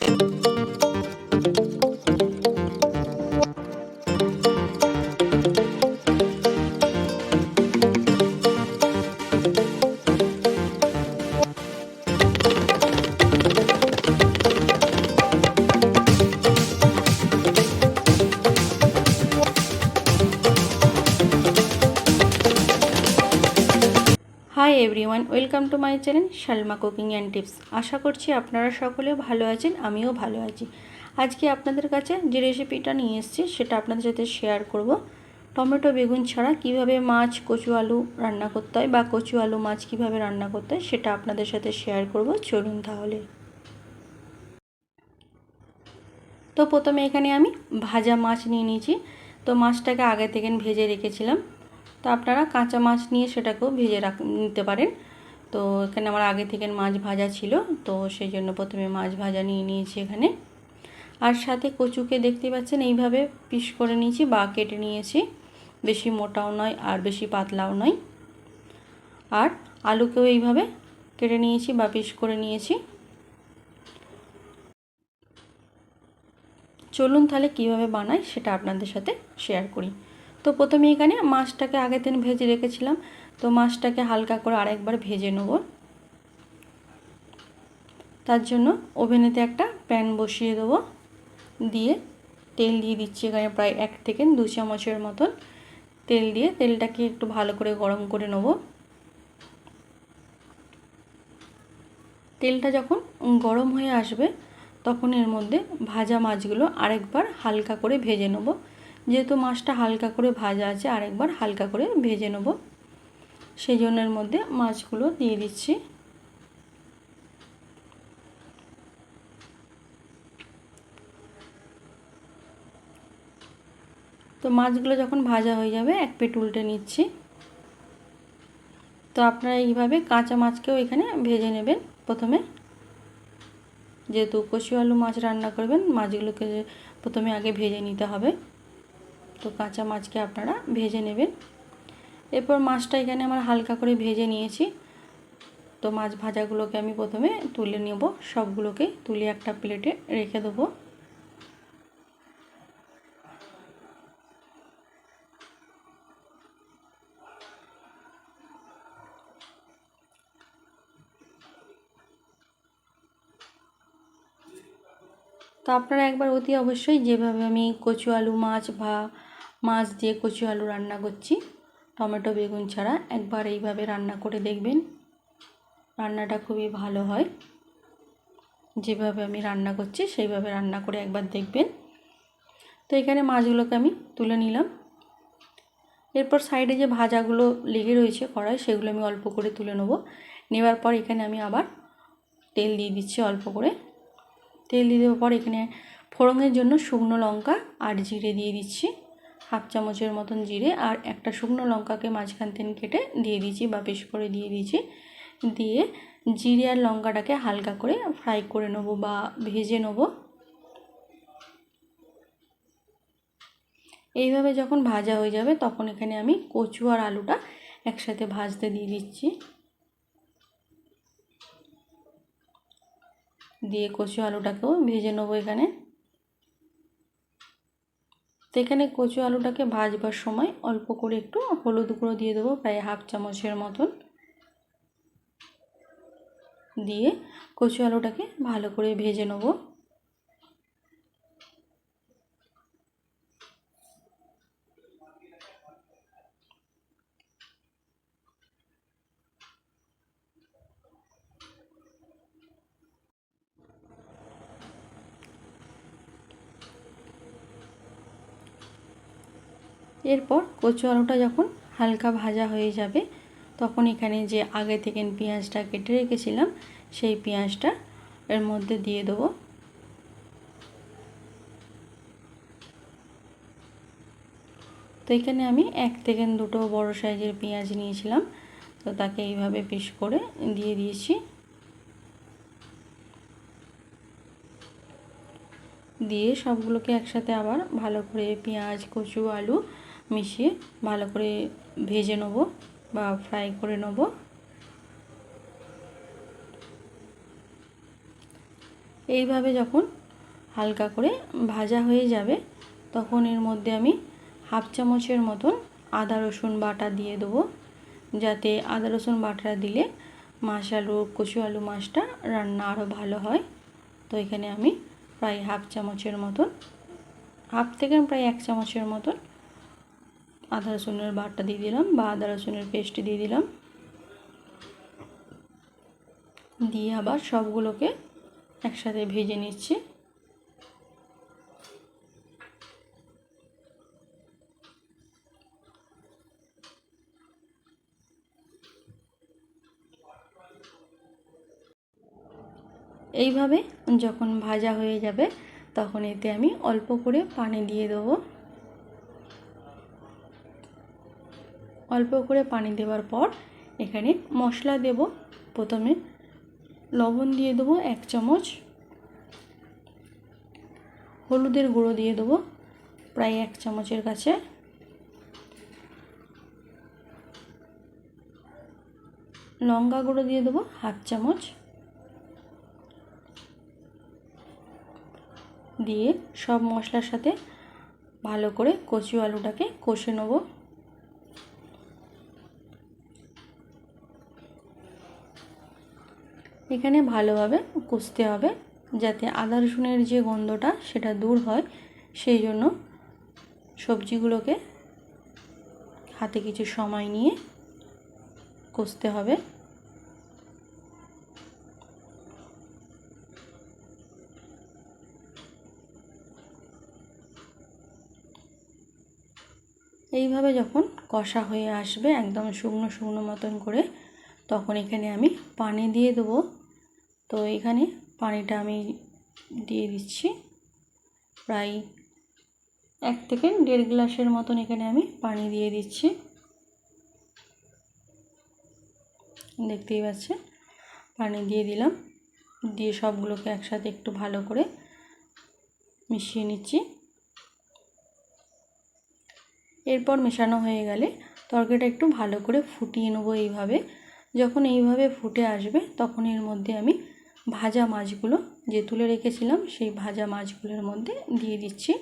thank you. Hi everyone welcome to my channel Salma cooking and tips আশা করছি আপনারা সকলে ভালো আছেন, আমিও ভালো আছি। আজকে আপনাদের কাছে যে রেসিপিটা নিয়ে এসেছি, সেটা আপনাদের সাথে শেয়ার করব। টমেটো, বেগুন ছাড়া কীভাবে মাছ, কচু, আলু রান্না করতে হয় বা কচু, আলু, মাছ কীভাবে রান্না করতে হয়, সেটা আপনাদের সাথে শেয়ার করব। চলুন তাহলে। তো প্রথমে এখানে আমি ভাজা মাছ নিয়ে নিয়েছি। তো মাছটাকে আগে থেকে ভেজে রেখেছিলাম। তো আপনারা কাঁচা মাছ নিয়ে সেটাকেও ভেজে রাখ, নিতে পারেন। তো এখানে আমার আগে থেকে মাছ ভাজা ছিল, তো সেই জন্য প্রথমে মাছ ভাজা নিয়ে নিয়েছি এখানে। আর সাথে কচুকে দেখতে পাচ্ছেন, এইভাবে পিস করে নিয়েছি বা কেটে নিয়েছি। বেশি মোটাও নয় আর বেশি পাতলাও নয়। আর আলুকেও এইভাবে কেটে নিয়েছি বা পিস করে নিয়েছি। চলুন তাহলে কীভাবে বানাই সেটা আপনাদের সাথে শেয়ার করি। তো প্রথমে এখানে মাছটাকে আগের দিন ভেজে রেখেছিলাম। তো মাছটাকে হালকা করে আরেকবার ভেজে নেব। তার জন্য ওভেনেতে একটা প্যান বসিয়ে দেবো। দিয়ে তেল দিয়ে দিচ্ছি এখানে প্রায় এক থেকে দু চামচের মতন। তেল দিয়ে তেলটাকে একটু ভালো করে গরম করে নেব। তেলটা যখন গরম হয়ে আসবে, তখন এর মধ্যে ভাজা মাছগুলো আরেকবার হালকা করে ভেজে নেব। যেহেতু মাছটা হালকা করে ভাজা আছে, আরেকবার হালকা করে ভেজে নেব। সেই জন্যের মধ্যে মাছগুলো দিয়ে দিচ্ছি। তো মাছগুলো যখন ভাজা হয়ে যাবে, এক পেট উল্টে নিচ্ছি। তো আপনারা এইভাবে কাঁচা মাছকেও এখানে ভেজে নেবেন প্রথমে। যেহেতু কচু আলু মাছ রান্না করবেন, মাছগুলোকে প্রথমে আগে ভেজে নিতে হবে। তো কাঁচা মাছকে আপনারা ভেজে নেবেন। এরপর মাছটা এখানে আমার হালকা করে ভেজে নিয়েছি। তো মাছ ভাজাগুলোকে আমি প্রথমে তুলে নেব। সবগুলোকে তুলে একটা প্লেটে রেখে দেবো। তো আপনারা একবার অতি অবশ্যই যেভাবে আমি কচু আলু মাছ বা মাছ দিয়ে কচু, আলু রান্না করছি। টমেটো, বেগুন ছাড়া একবার এইভাবে রান্না করে দেখবেন। রান্নাটা খুবই ভালো হয়। যেভাবে আমি রান্না করছি, সেইভাবে রান্না করে একবার দেখবেন। তো এখানে মাছগুলোকে আমি তুলে নিলাম। এরপর সাইডে যে ভাজাগুলো লেগে রয়েছে কড়াই, সেগুলো আমি অল্প করে তুলে নেব। নেওয়ার পর এখানে আমি আবার তেল দিয়ে দিচ্ছি অল্প করে। তেল দিয়ে দেওয়ার পর এখানে ফোড়নের জন্য শুকনো লঙ্কা আর জিরে দিয়ে দিচ্ছি। হাফ চামচের মতন জিরে আর একটা শুকনো লঙ্কাকে মাঝখান থেকে কেটে দিয়ে দিয়েছি বা বেশ করে দিয়ে দিয়েছি। দিয়ে জিরে আর লঙ্কাটাকে হালকা করে ফ্রাই করে নেব বা ভেজে নেব। এইভাবে যখন ভাজা হয়ে যাবে তখন এখানে আমি কচু আর আলুটা একসাথে ভাজতে দিয়ে দিচ্ছি। দিয়ে কচু আলুটাকেও ভেজে নেব এখানে। তো এখানে কচু আলুটাকে ভাজবার সময় অল্প করে একটু হলুদ গুঁড়ো দিয়ে দেবো, প্রায় হাফ চামচের মতন। দিয়ে কচু আলুটাকে ভালো করে ভেজে নেব। এরপর কচু আলুটা যখন হালকা ভাজা হয়ে যাবে, তখন এখানে যে আগে থেকে পেঁয়াজটা কেটে রেখেছিলাম, সেই পেঁয়াজটা এর মধ্যে দিয়ে দেবো। তো এখানে আমি এক থেকে দুটো বড় সাইজের পেঁয়াজ নিয়েছিলাম, তো তাকে এইভাবে পিস করে দিয়ে দিয়েছি। দিয়ে সবগুলোকে একসাথে আবার ভালো করে পেঁয়াজ, কচু, আলু মিশিয়ে ভালো করে ভেজে নেব বা ফ্রাই করে নেব। এইভাবে যখন হালকা করে ভাজা হয়ে যাবে, তখন এর মধ্যে আমি হাফ চামচের মতন আদা, রসুন বাটা দিয়ে দেবো। যাতে আদা, রসুন বাটা দিলে মাছ আলু কচু আলু মাছটা রান্না আরও ভালো হয়। তো এখানে আমি প্রায় হাফ চামচের মতন, হাফ থেকে প্রায় এক চামচের মতন আদা রসুনের বাটা দিয়ে দিলাম বা আদা রসুনের পেস্ট দিয়ে দিলাম। দিয়ে আবার সবগুলোকে একসাথে ভেজে নিচ্ছি। এইভাবে যখন ভাজা হয়ে যাবে, তখন এতে আমি অল্প করে পানি দিয়ে দেবো। অল্প করে পানি দেওয়ার পর এখানে মশলা দেব। প্রথমে লবণ দিয়ে দেবো এক চামচ। হলুদের গুঁড়ো দিয়ে দেবো প্রায় এক চামচের কাছে। লঙ্কা গুঁড়ো দিয়ে দেবো হাফ চামচ। দিয়ে সব মশলার সাথে ভালো করে কচু আলুটাকে কষে নেব। এখানে ভালোভাবে কষতে হবে যাতে আদা রসুনের যে গন্ধটা সেটা দূর হয়, সেই জন্য সবজিগুলোকে হাতে কিছু সময় নিয়ে কষতে হবে। এইভাবে যখন কষা হয়ে আসবে একদম শুকনো শুকনো মতন করে, তখন এখানে আমি পানি দিয়ে দেবো। তো এখানে পানিটা আমি দিয়ে দিচ্ছি। প্রায় এক থেকে দেড় গ্লাসের মতন এখানে আমি পানি দিয়ে দিচ্ছি। দেখতেই পাচ্ছেন, পানি দিয়ে দিলাম। দিয়ে সবগুলোকে একসাথে একটু ভালো করে মিশিয়ে নিচ্ছি। এরপর মেশানো হয়ে গেলে তরকারিটা একটু ভালো করে ফুটিয়ে নেব এইভাবে। যখন এইভাবে ফুটে আসবে তখন এর মধ্যে আমি ভাজা মাছগুলো যে তুলে রেখেছিলাম, সেই ভাজা মাছগুলোর মধ্যে দিয়ে দিচ্ছি।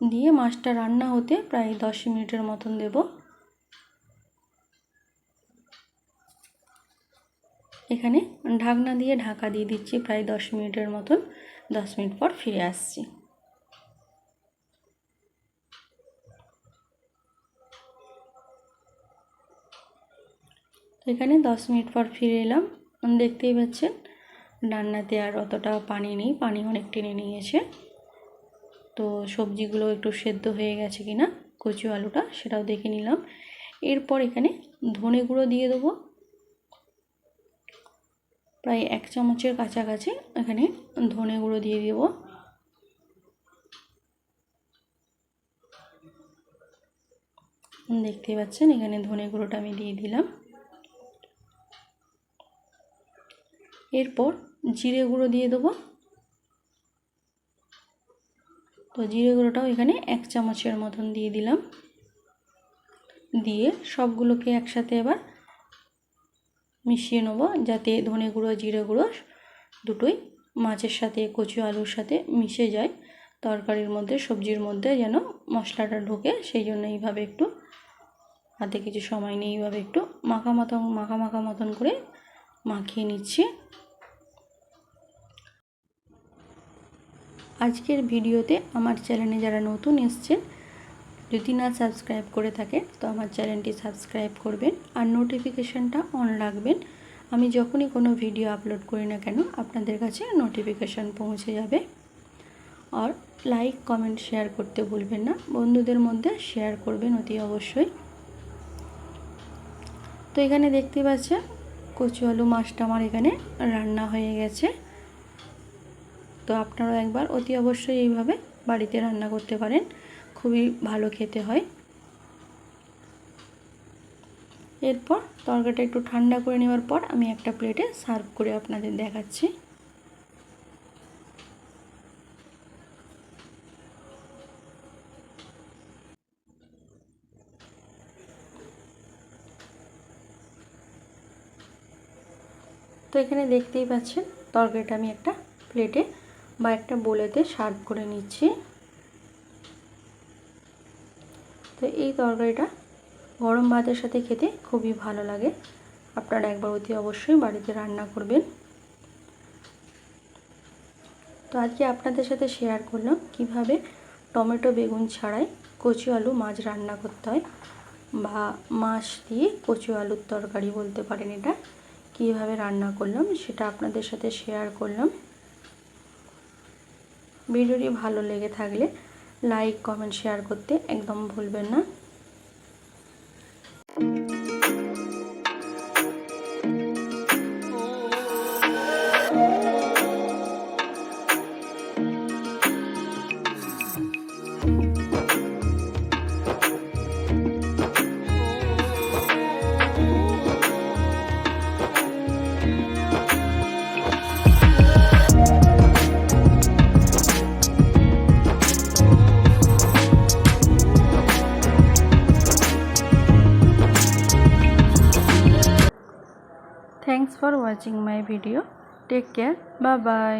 দিয়ে মাছটা রান্না হতে প্রায় দশ মিনিটের মতন দেব। এখানে ঢাকনা দিয়ে ঢাকা দিয়ে দিচ্ছি প্রায় দশ মিনিটের মতন। দশ মিনিট পর ফিরে আসছি। এখানে দশ মিনিট পর ফিরে এলাম। দেখতেই পাচ্ছেন রান্নাতে আর অতটা পানি নেই, পানি অনেক টেনে নিয়েছে। তো সবজিগুলো একটু সেদ্ধ হয়ে গেছে কিনা, কচু আলুটা সেটাও দেখে নিলাম। এরপর এখানে ধনে গুঁড়ো দিয়ে দেবো। প্রায় এক চামচের কাছাকাছি এখানে ধনে গুঁড়ো দিয়ে দেব। দেখতেই পাচ্ছেন, এখানে ধনে গুঁড়োটা আমি দিয়ে দিলাম। এরপর জিরে গুঁড়ো দিয়ে দেবো। তো জিরে গুঁড়োটাও এখানে এক চামচের মতন দিয়ে দিলাম। দিয়ে সবগুলোকে একসাথে এবার মিশিয়ে নেব যাতে ধনে গুঁড়ো, জিরে গুঁড়ো দুটোই মাছের সাথে, কচু আলুর সাথে মিশে যায়। তরকারির মধ্যে, সবজির মধ্যে যেন মশলাটা ঢোকে, সেই জন্য এইভাবে একটু হাতে কিছু সময় নিয়ে এইভাবে একটু মাখা মতন মাখা মাখা মতন করে মাখিয়ে নিচ্ছি। আজকের ভিডিওতে আমার চ্যানেলে যারা নতুন এসছেন, যদি না সাবস্ক্রাইব করে থাকে তো আমার চ্যানেলটি সাবস্ক্রাইব করবেন আর নোটিফিকেশানটা অন রাখবেন। আমি যখনই কোনো ভিডিও আপলোড করি না কেন, আপনাদের কাছে নোটিফিকেশান পৌঁছে যাবে। আর লাইক, কমেন্ট, শেয়ার করতে ভুলবেন না। বন্ধুদের মধ্যে শেয়ার করবেন অতি অবশ্যই। তো এখানে দেখতে পাচ্ছেন কচু আলু মাছটা আমার এখানে রান্না হয়ে গেছে। তো আপনারাও একবার অতি অবশ্যই এইভাবে বাড়িতে রান্না করতে পারেন। খুবই ভালো খেতে হয়। এরপর তরকারিটা একটু ঠান্ডা করে নেওয়ার পর আমি একটা প্লেটে সার্ভ করে আপনাদের দেখাচ্ছি। তো এখানে দেখতেই পাচ্ছেন তরকারিটা আমি একটা প্লেটে বা একটা বোলেতে সার্ভ করে নিচ্ছি। তো এই তরকারিটা গরম ভাতের সাথে খেতে খুবই ভালো লাগে। আপনারা একবার অতি অবশ্যই বাড়িতে রান্না করবেন। তো আজকে আপনাদের সাথে শেয়ার করলাম কীভাবে টমেটো বেগুন ছাড়াই কচু আলু মাছ রান্না করতে হয় বা মাছ দিয়ে কচু আলুর তরকারি বলতে পারেন এটা। কীভাবে রান্না করলাম সেটা আপনাদের সাথে শেয়ার করলাম। ভিডিওটি ভালো লেগে থাকলে লাইক কমেন্ট শেয়ার করতে একদম ভুলবেন না। Video take care bye